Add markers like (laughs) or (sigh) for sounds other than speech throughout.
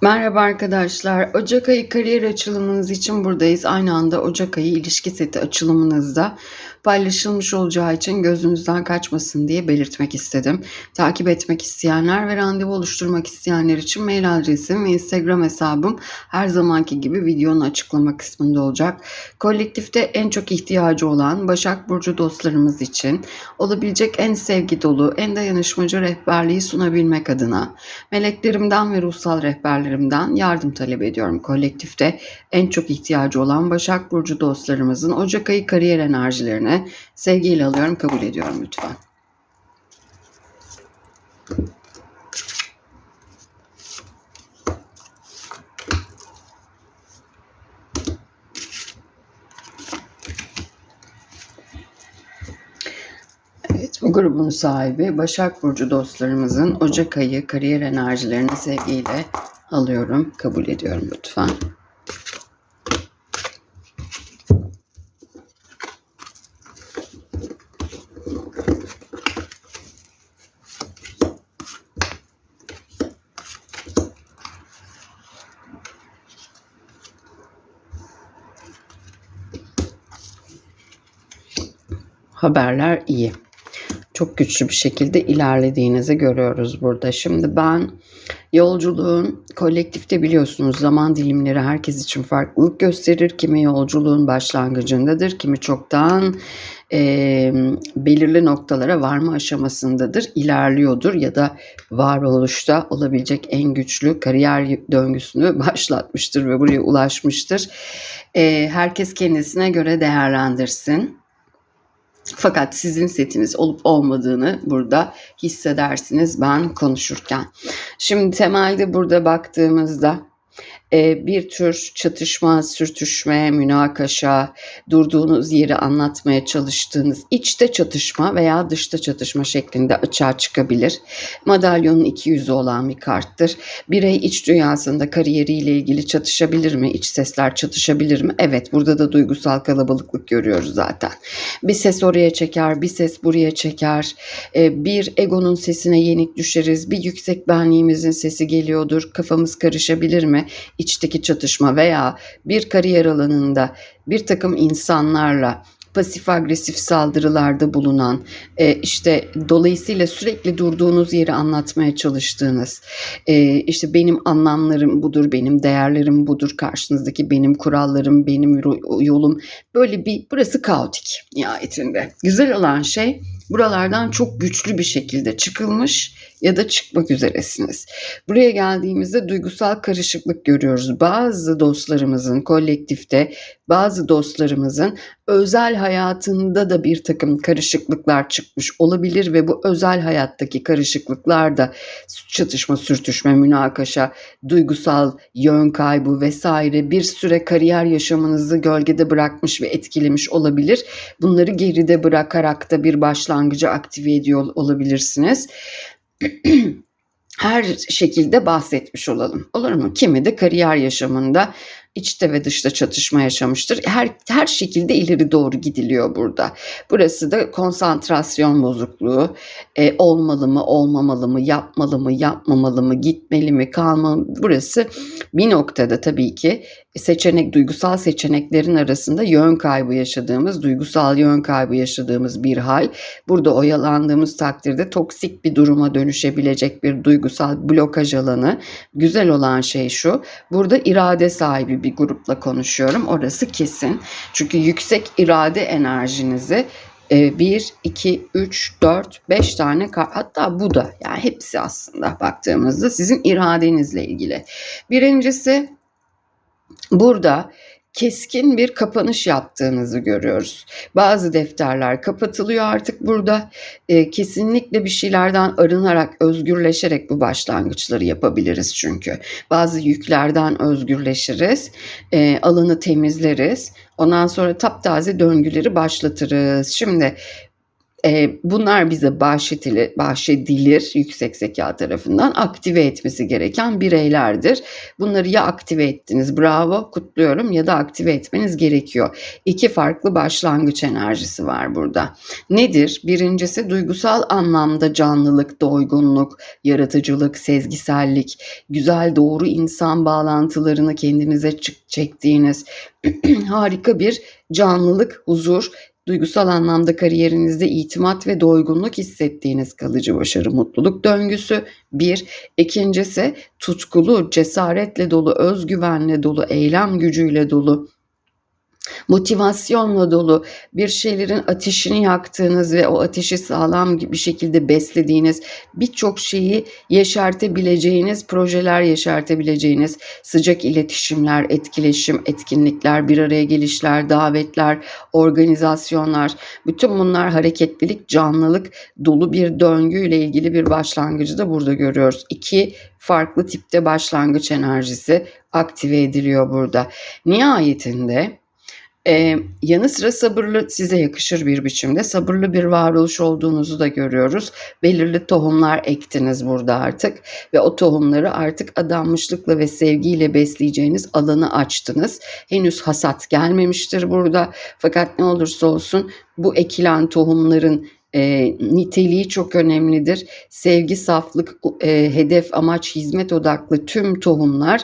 Merhaba arkadaşlar. Ocak ayı kariyer açılımınız için buradayız. Aynı anda Ocak ayı ilişki seti açılımınızda paylaşılmış olacağı için gözünüzden kaçmasın diye belirtmek istedim. Takip etmek isteyenler ve randevu oluşturmak isteyenler için mail adresim ve Instagram hesabım her zamanki gibi videonun açıklama kısmında olacak. Kolektifte en çok ihtiyacı olan Başak Burcu dostlarımız için olabilecek en sevgi dolu, en dayanışmacı rehberliği sunabilmek adına meleklerimden ve ruhsal rehberlerimden yardım talep ediyorum. Kolektifte en çok ihtiyacı olan Başak Burcu dostlarımızın Ocak ayı kariyer enerjilerine sevgiyle alıyorum, kabul ediyorum lütfen. Bu grubun sahibi Başak Burcu dostlarımızın Ocak ayı kariyer enerjilerini sevgiyle alıyorum, kabul ediyorum lütfen. Haberler iyi. Çok güçlü bir şekilde ilerlediğinizi görüyoruz burada. Şimdi ben yolculuğun kolektifte biliyorsunuz zaman dilimleri herkes için farklılık gösterir. Kimi yolculuğun başlangıcındadır, kimi çoktan e, belirli noktalara varma aşamasındadır, ilerliyordur ya da varoluşta olabilecek en güçlü kariyer döngüsünü (laughs) başlatmıştır ve buraya ulaşmıştır. E, herkes kendisine göre değerlendirsin. Fakat sizin setiniz olup olmadığını burada hissedersiniz ben konuşurken. Şimdi temelde burada baktığımızda bir tür çatışma, sürtüşme, münakaşa, durduğunuz yeri anlatmaya çalıştığınız içte çatışma veya dışta çatışma şeklinde açığa çıkabilir. Madalyonun iki yüzü olan bir karttır. Birey iç dünyasında kariyeriyle ilgili çatışabilir mi? İç sesler çatışabilir mi? Evet burada da duygusal kalabalıklık görüyoruz zaten. Bir ses oraya çeker, bir ses buraya çeker. E, bir egonun sesine yenik düşeriz. Bir yüksek benliğimizin sesi geliyordur. Kafamız karışabilir mi? İçteki çatışma veya bir kariyer alanında bir takım insanlarla pasif agresif saldırılarda bulunan e, işte dolayısıyla sürekli durduğunuz yeri anlatmaya çalıştığınız e, işte benim anlamlarım budur benim değerlerim budur karşınızdaki benim kurallarım benim yolum. Böyle bir burası kaotik nihayetinde. Güzel olan şey buralardan çok güçlü bir şekilde çıkılmış ya da çıkmak üzeresiniz. Buraya geldiğimizde duygusal karışıklık görüyoruz. Bazı dostlarımızın kolektifte, bazı dostlarımızın özel hayatında da bir takım karışıklıklar çıkmış olabilir ve bu özel hayattaki karışıklıklar da çatışma, sürtüşme, münakaşa, duygusal yön kaybı vesaire bir süre kariyer yaşamınızı gölgede bırakmış ve etkilemiş olabilir. Bunları geride bırakarak da bir başlangıcı aktive ediyor olabilirsiniz. (clears throat) her şekilde bahsetmiş olalım. Olur mu? Kimi de kariyer yaşamında içte ve dışta çatışma yaşamıştır. Her her şekilde ileri doğru gidiliyor burada. Burası da konsantrasyon bozukluğu. E, olmalı mı, olmamalı mı, yapmalı mı, yapmamalı mı, gitmeli mi, kalmalı mı? Burası bir noktada tabii ki seçenek, duygusal seçeneklerin arasında yön kaybı yaşadığımız, duygusal yön kaybı yaşadığımız bir hal. Burada oyalandığımız takdirde toksik bir duruma dönüşebilecek bir duygusal blokaj alanı. Güzel olan şey şu, burada irade sahibi bir grupla konuşuyorum. Orası kesin. Çünkü yüksek irade enerjinizi 1, 2, 3, 4, 5 tane hatta bu da yani hepsi aslında baktığımızda sizin iradenizle ilgili. Birincisi Burada keskin bir kapanış yaptığınızı görüyoruz. Bazı defterler kapatılıyor artık burada. E, kesinlikle bir şeylerden arınarak, özgürleşerek bu başlangıçları yapabiliriz çünkü. Bazı yüklerden özgürleşiriz, e, alanı temizleriz. Ondan sonra taptaze döngüleri başlatırız. Şimdi E, bunlar bize bahşedilir, bahşedilir yüksek zeka tarafından aktive etmesi gereken bireylerdir. Bunları ya aktive ettiniz bravo kutluyorum ya da aktive etmeniz gerekiyor. İki farklı başlangıç enerjisi var burada. Nedir? Birincisi duygusal anlamda canlılık, doygunluk, yaratıcılık, sezgisellik, güzel doğru insan bağlantılarını kendinize çektiğiniz (clears throat) harika bir canlılık, huzur, duygusal anlamda kariyerinizde itimat ve doygunluk hissettiğiniz kalıcı başarı mutluluk döngüsü bir. İkincisi tutkulu, cesaretle dolu, özgüvenle dolu, eylem gücüyle dolu motivasyonla dolu bir şeylerin ateşini yaktığınız ve o ateşi sağlam bir şekilde beslediğiniz, birçok şeyi yeşertebileceğiniz, projeler yeşertebileceğiniz sıcak iletişimler, etkileşim, etkinlikler, bir araya gelişler, davetler, organizasyonlar, bütün bunlar hareketlilik, canlılık dolu bir döngüyle ilgili bir başlangıcı da burada görüyoruz. İki farklı tipte başlangıç enerjisi aktive ediliyor burada. Nihayetinde ee, yanı sıra sabırlı size yakışır bir biçimde sabırlı bir varoluş olduğunuzu da görüyoruz. Belirli tohumlar ektiniz burada artık ve o tohumları artık adanmışlıkla ve sevgiyle besleyeceğiniz alanı açtınız. Henüz hasat gelmemiştir burada fakat ne olursa olsun bu ekilen tohumların e, niteliği çok önemlidir. Sevgi, saflık, e, hedef, amaç, hizmet odaklı tüm tohumlar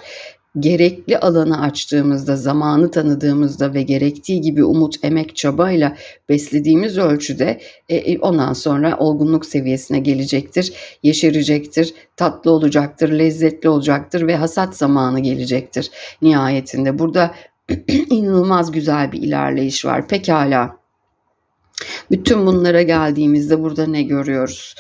gerekli alanı açtığımızda, zamanı tanıdığımızda ve gerektiği gibi umut, emek, çabayla beslediğimiz ölçüde e, e, ondan sonra olgunluk seviyesine gelecektir, yeşerecektir, tatlı olacaktır, lezzetli olacaktır ve hasat zamanı gelecektir nihayetinde. Burada (clears throat) inanılmaz güzel bir ilerleyiş var. Pekala. Bütün bunlara geldiğimizde burada ne görüyoruz?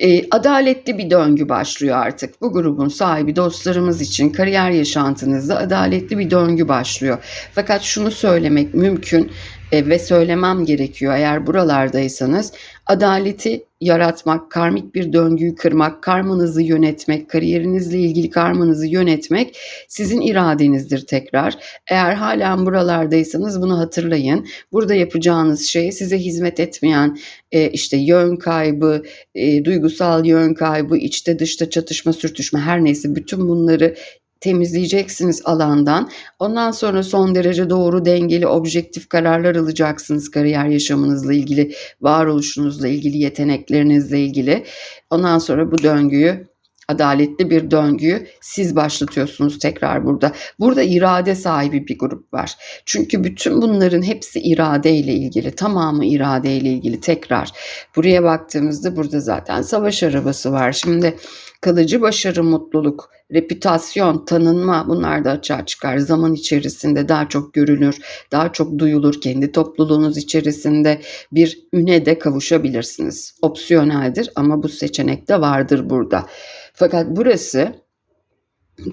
E, adaletli bir döngü başlıyor artık. Bu grubun sahibi dostlarımız için kariyer yaşantınızda adaletli bir döngü başlıyor. Fakat şunu söylemek mümkün ve söylemem gerekiyor eğer buralardaysanız adaleti yaratmak, karmik bir döngüyü kırmak, karmanızı yönetmek, kariyerinizle ilgili karmanızı yönetmek sizin iradenizdir tekrar. Eğer hala buralardaysanız bunu hatırlayın. Burada yapacağınız şey size hizmet etmeyen e, işte yön kaybı, e, duygusal yön kaybı, içte dışta çatışma, sürtüşme her neyse bütün bunları temizleyeceksiniz alandan. Ondan sonra son derece doğru, dengeli, objektif kararlar alacaksınız kariyer yaşamınızla ilgili, varoluşunuzla ilgili, yeteneklerinizle ilgili. Ondan sonra bu döngüyü adaletli bir döngüyü siz başlatıyorsunuz tekrar burada. Burada irade sahibi bir grup var. Çünkü bütün bunların hepsi iradeyle ilgili, tamamı iradeyle ilgili tekrar. Buraya baktığımızda burada zaten savaş arabası var. Şimdi kalıcı başarı, mutluluk, reputasyon, tanınma bunlar da açığa çıkar. Zaman içerisinde daha çok görülür, daha çok duyulur. Kendi topluluğunuz içerisinde bir üne de kavuşabilirsiniz. Opsiyoneldir ama bu seçenek de vardır burada. Fakat burası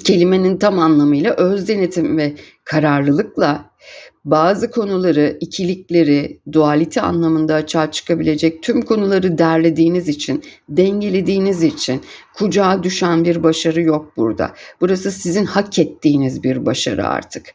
kelimenin tam anlamıyla öz denetim ve kararlılıkla bazı konuları, ikilikleri, dualite anlamında açığa çıkabilecek tüm konuları derlediğiniz için, dengelediğiniz için kucağa düşen bir başarı yok burada. Burası sizin hak ettiğiniz bir başarı artık.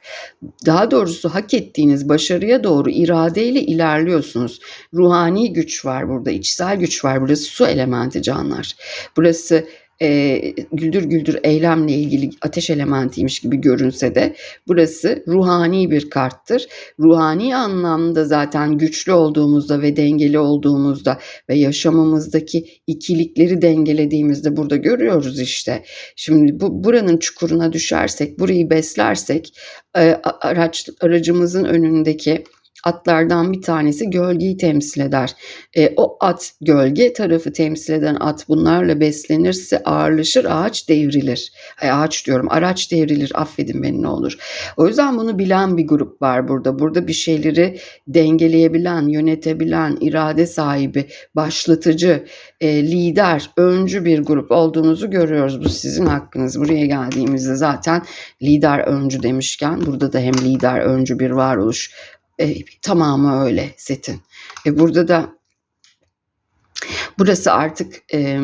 Daha doğrusu hak ettiğiniz başarıya doğru iradeyle ilerliyorsunuz. Ruhani güç var burada, içsel güç var. Burası su elementi canlar. Burası e, güldür güldür eylemle ilgili ateş elementiymiş gibi görünse de burası ruhani bir karttır. Ruhani anlamda zaten güçlü olduğumuzda ve dengeli olduğumuzda ve yaşamımızdaki ikilikleri dengelediğimizde burada görüyoruz işte. Şimdi bu buranın çukuruna düşersek, burayı beslersek e, araç aracımızın önündeki atlardan bir tanesi gölgeyi temsil eder. E, o at gölge tarafı temsil eden at bunlarla beslenirse ağırlaşır ağaç devrilir. Ay, ağaç diyorum araç devrilir affedin beni ne olur. O yüzden bunu bilen bir grup var burada. Burada bir şeyleri dengeleyebilen, yönetebilen, irade sahibi, başlatıcı, e, lider, öncü bir grup olduğunuzu görüyoruz. Bu sizin hakkınız. Buraya geldiğimizde zaten lider öncü demişken burada da hem lider öncü bir varoluş e, tamamı öyle setin. Ve burada da Burası artık e,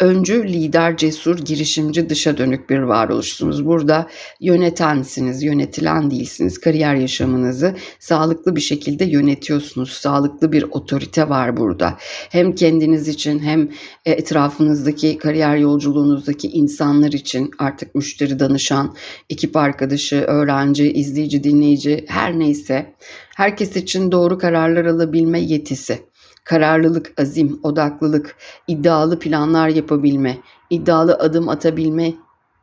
öncü, lider, cesur, girişimci, dışa dönük bir varoluşsunuz. Burada yönetensiniz, yönetilen değilsiniz. Kariyer yaşamınızı sağlıklı bir şekilde yönetiyorsunuz. Sağlıklı bir otorite var burada. Hem kendiniz için hem e, etrafınızdaki kariyer yolculuğunuzdaki insanlar için artık müşteri, danışan, ekip arkadaşı, öğrenci, izleyici, dinleyici her neyse herkes için doğru kararlar alabilme yetisi kararlılık, azim, odaklılık, iddialı planlar yapabilme, iddialı adım atabilme,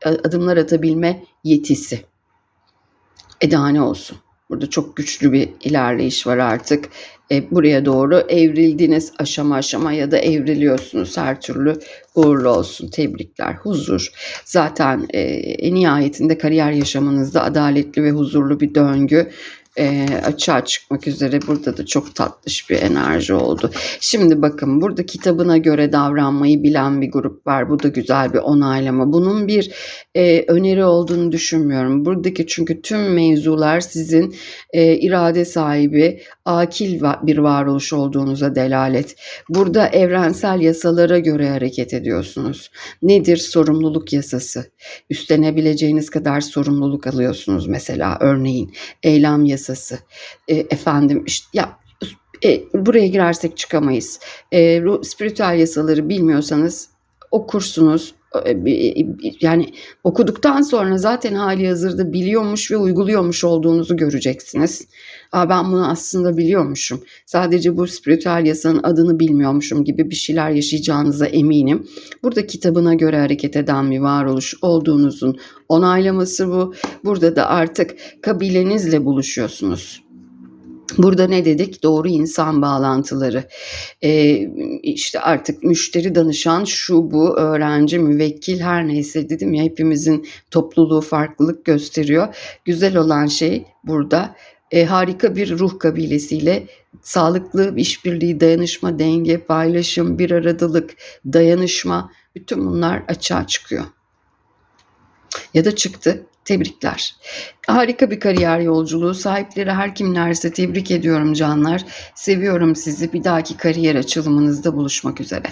adımlar atabilme yetisi. Edane olsun. Burada çok güçlü bir ilerleyiş var artık. E, buraya doğru evrildiniz aşama aşama ya da evriliyorsunuz her türlü uğurlu olsun. Tebrikler, huzur. Zaten e, nihayetinde kariyer yaşamınızda adaletli ve huzurlu bir döngü e, açığa çıkmak üzere. Burada da çok tatlış bir enerji oldu. Şimdi bakın burada kitabına göre davranmayı bilen bir grup var. Bu da güzel bir onaylama. Bunun bir e, öneri olduğunu düşünmüyorum. Buradaki çünkü tüm mevzular sizin e, irade sahibi, akil bir varoluş olduğunuza delalet. Burada evrensel yasalara göre hareket ediyorsunuz. Nedir sorumluluk yasası? Üstlenebileceğiniz kadar sorumluluk alıyorsunuz mesela örneğin eylem yasası. E, efendim işte ya e, buraya girersek çıkamayız. E, spiritüel yasaları bilmiyorsanız okursunuz, yani okuduktan sonra zaten hali hazırda biliyormuş ve uyguluyormuş olduğunuzu göreceksiniz. Aa, ben bunu aslında biliyormuşum. Sadece bu spiritüel yasanın adını bilmiyormuşum gibi bir şeyler yaşayacağınıza eminim. Burada kitabına göre hareket eden bir varoluş olduğunuzun onaylaması bu. Burada da artık kabilenizle buluşuyorsunuz. Burada ne dedik? Doğru insan bağlantıları. Ee, işte artık müşteri danışan şu bu öğrenci müvekkil her neyse dedim ya hepimizin topluluğu farklılık gösteriyor. Güzel olan şey burada e, harika bir ruh kabilesiyle sağlıklı işbirliği, dayanışma, denge, paylaşım, bir aradılık, dayanışma bütün bunlar açığa çıkıyor. Ya da çıktı. Tebrikler. Harika bir kariyer yolculuğu. Sahipleri her kimlerse tebrik ediyorum canlar. Seviyorum sizi. Bir dahaki kariyer açılımınızda buluşmak üzere.